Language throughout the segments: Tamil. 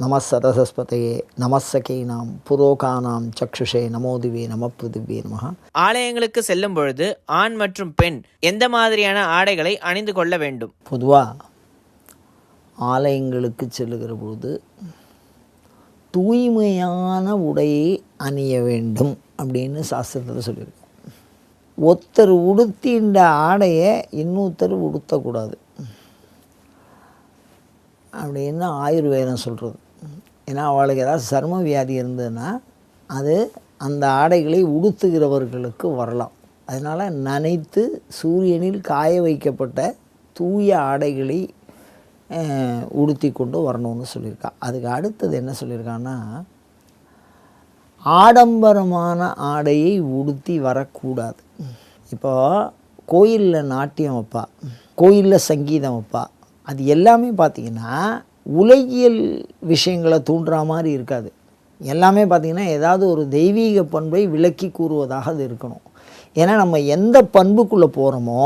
நமசரசஸ்பதையே நமசகீனாம் புரோகானாம் சக்ஷுஷே நமோதிவே நம பிருதிவே நமக ஆலயங்களுக்கு செல்லும் பொழுது ஆண் மற்றும் பெண் எந்த மாதிரியான ஆடைகளை அணிந்து கொள்ள வேண்டும்? பொதுவாக ஆலயங்களுக்கு செல்லுகிற பொழுது தூய்மையான உடையை அணிய வேண்டும் அப்படின்னு சாஸ்திரத்தில் சொல்லியிருக்கோம் ஒருத்தர் உடுத்தின்ற ஆடையை இன்னொருத்தர் உடுத்தக்கூடாது. அப்படின்னு ஆயுர்வேதம் சொல்கிறது ஏன்னா அவளுக்கு ஏதாவது சர்ம வியாதி இருந்ததுன்னா அது அந்த ஆடைகளை உடுத்துகிறவர்களுக்கு வரலாம். அதனால் நனைத்து சூரியனில் காய வைக்கப்பட்ட தூய ஆடைகளை உடுத்தி கொண்டு வரணும்னு சொல்லியிருக்கா. அதுக்கு அடுத்தது என்ன சொல்லியிருக்கான்னா ஆடம்பரமான ஆடையை உடுத்தி வரக்கூடாது. இப்போ கோயிலில் நாட்டியம் வைப்பா கோயிலில் சங்கீதம் வைப்பா அது எல்லாமே பார்த்திங்கன்னா உலகியல் விஷயங்களை தூண்டுற மாதிரி இருக்காது. எல்லாமே பார்த்திங்கன்னா ஏதாவது ஒரு தெய்வீக பண்பை விளக்கி கூறுவதாக அது இருக்கணும். ஏன்னா நம்ம எந்த பண்புக்குள்ளே போகிறோமோ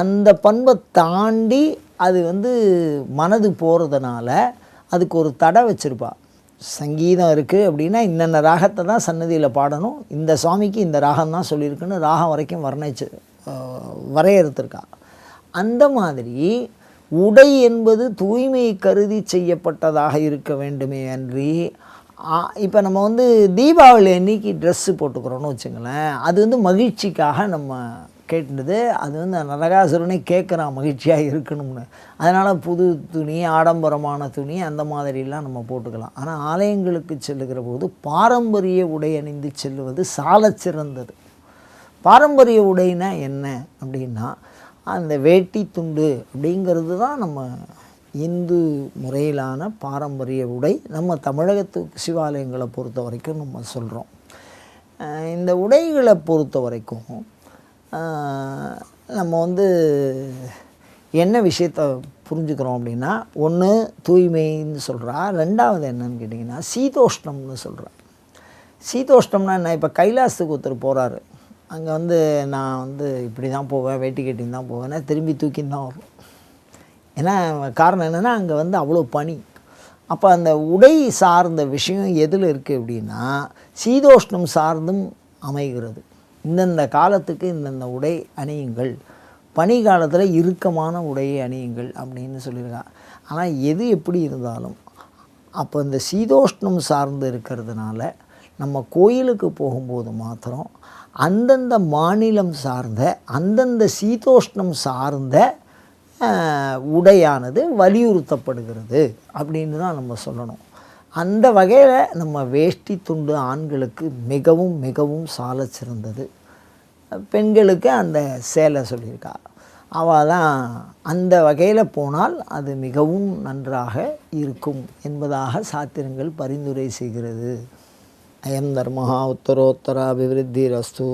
அந்த பண்பை தாண்டி அது வந்து மனது போகிறதுனால அதுக்கு ஒரு தடை வச்சுருப்பா. சங்கீதம் இருக்குது அப்படின்னா இன்னென்ன ராகத்தை தான் சன்னதியில் பாடணும் இந்த சுவாமிக்கு இந்த ராகம் தான் சொல்லியிருக்குன்னு ராகம் வரைக்கும் வர்ணிச்சு வரையறுத்துருக்கா. அந்த மாதிரி உடை என்பது தூய்மை கருதி செய்யப்பட்டதாக இருக்க வேண்டுமே அன்றி இப்போ நம்ம வந்து தீபாவளி அன்னைக்கு ட்ரெஸ்ஸு போட்டுக்கிறோன்னு வச்சுங்களேன் அது வந்து மகிழ்ச்சிக்காக நம்ம கேட்டது அது வந்து நரகாசுரனே கேட்குறான் மகிழ்ச்சியாக இருக்கணும்னு. அதனால் புது துணி ஆடம்பரமான துணி அந்த மாதிரிலாம் நம்ம போட்டுக்கலாம். ஆனால் ஆலயங்களுக்கு செல்லுகிற போது பாரம்பரிய உடை அணிந்து செல்லுவது சால சிறந்தது பாரம்பரிய உடைனா என்ன அப்படின்னா அந்த வேட்டி துண்டு அப்படிங்கிறது தான் நம்ம இந்து முறையிலான பாரம்பரிய உடை. நம்ம தமிழகத்து சிவாலயங்களை பொறுத்த வரைக்கும் நம்ம சொல்கிறோம் இந்த உடைகளை பொறுத்த வரைக்கும் நம்ம வந்து என்ன விஷயத்தை புரிஞ்சுக்கிறோம் அப்படின்னா ஒன்று தூய்மைன்னு சொல்கிறா ரெண்டாவது என்னன்னு கேட்டிங்கன்னா சீதோஷ்ணம்னு சொல்கிறா சீதோஷ்ணம்னா என்ன? இப்போ கைலாசத்துக்கு ஒருத்தர் போகிறாரு அங்கே வந்து நான் வந்து இப்படி தான் போவேன் வேட்டி கட்டின்னு தான் போவேன்னா திரும்பி தூக்கின்னு தான் வரும் ஏன்னா காரணம் என்னென்னா அங்கே வந்து அவ்வளோ பனி. அப்போ அந்த உடை சார்ந்த விஷயம் எதில் இருக்குது அப்படின்னா சீதோஷ்ணம் சார்ந்தும் அமைகிறது. இந்தந்த காலத்துக்கு இந்தந்த உடை அணியுங்கள். பனி காலத்தில் இறுக்கமான உடையை அணியுங்கள் அப்படின்னு சொல்லியிருக்காங்க ஆனால் எது எப்படி இருந்தாலும் அப்போ இந்த சீதோஷ்ணம் சார்ந்து இருக்கிறதுனால நம்ம கோயிலுக்கு போகும்போது மாத்திரம் அந்தந்த மாநிலம் சார்ந்த அந்தந்த சீதோஷ்ணம் சார்ந்த உடையானது வலியுறுத்தப்படுகிறது அப்படின்னு தான் நம்ம சொல்லணும். அந்த வகையில் நம்ம வேஷ்டி துண்டு ஆண்களுக்கு மிகவும் மிகவும் சால சிறந்தது. பெண்களுக்கு அந்த சேலை சொல்லியிருக்கா. அவள் தான் அந்த வகையில் போனால் அது மிகவும் நன்றாக இருக்கும் என்பதாக சாத்திரங்கள் பரிந்துரை செய்கிறது. అయం ధర్మ ఉత్తరోత్తరాభివృద్ధిరస్తు.